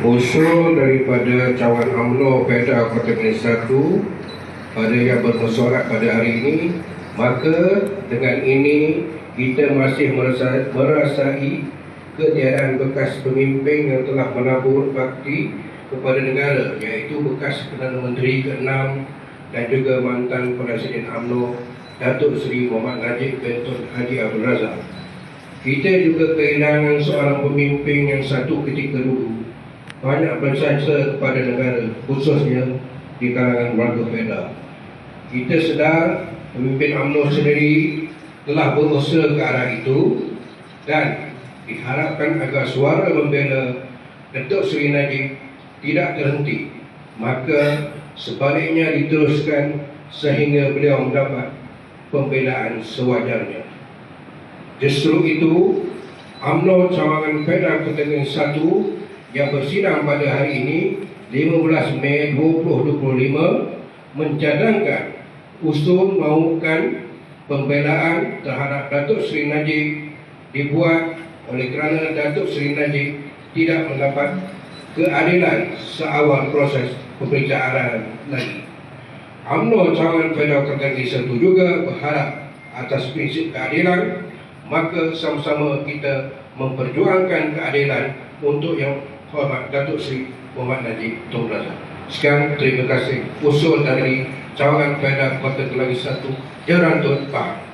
usul daripada cawan UMNO Pedas Kota Negeri 1 pada yang bermesyuarat pada hari ini maka dengan ini kita masih merasa, merasai ketiadaan bekas pemimpin yang telah menabur bakti kepada negara iaitu bekas Perdana Menteri ke-6 dan juga mantan Presiden UMNO Datuk Seri Muhammad Najib bin Tun Haji Abdul Razak. Kita juga kehilangan seorang pemimpin yang satu ketika dulu banyak berjasa kepada negara khususnya di kalangan warga Feda. Kita sedar pemimpin UMNO sendiri telah berusaha ke arah itu dan diharapkan agar suara membela Datuk Seri Najib tidak terhenti. Maka sebaliknya diteruskan sehingga beliau mendapat pembelaan sewajarnya. Justru itu, UMNO Cawangan Pedas Ketengan 1 yang bersidang pada hari ini 15 Mei 2025 mencadangkan usul mahukan pembelaan terhadap Datuk Seri Najib dibuat oleh kerana Datuk Seri Najib tidak mendapat keadilan seawal proses pemeriksaan lagi. UMNO Cawangan Pedas Ketengan 1 juga berharap atas prinsip keadilan maka sama-sama kita memperjuangkan keadilan untuk yang hormat Datuk Seri Muhammad Najib Tun Razak. Sekian terima kasih usul dari Cawangan Pedas Kota Kelari 1 Jerantut Pak.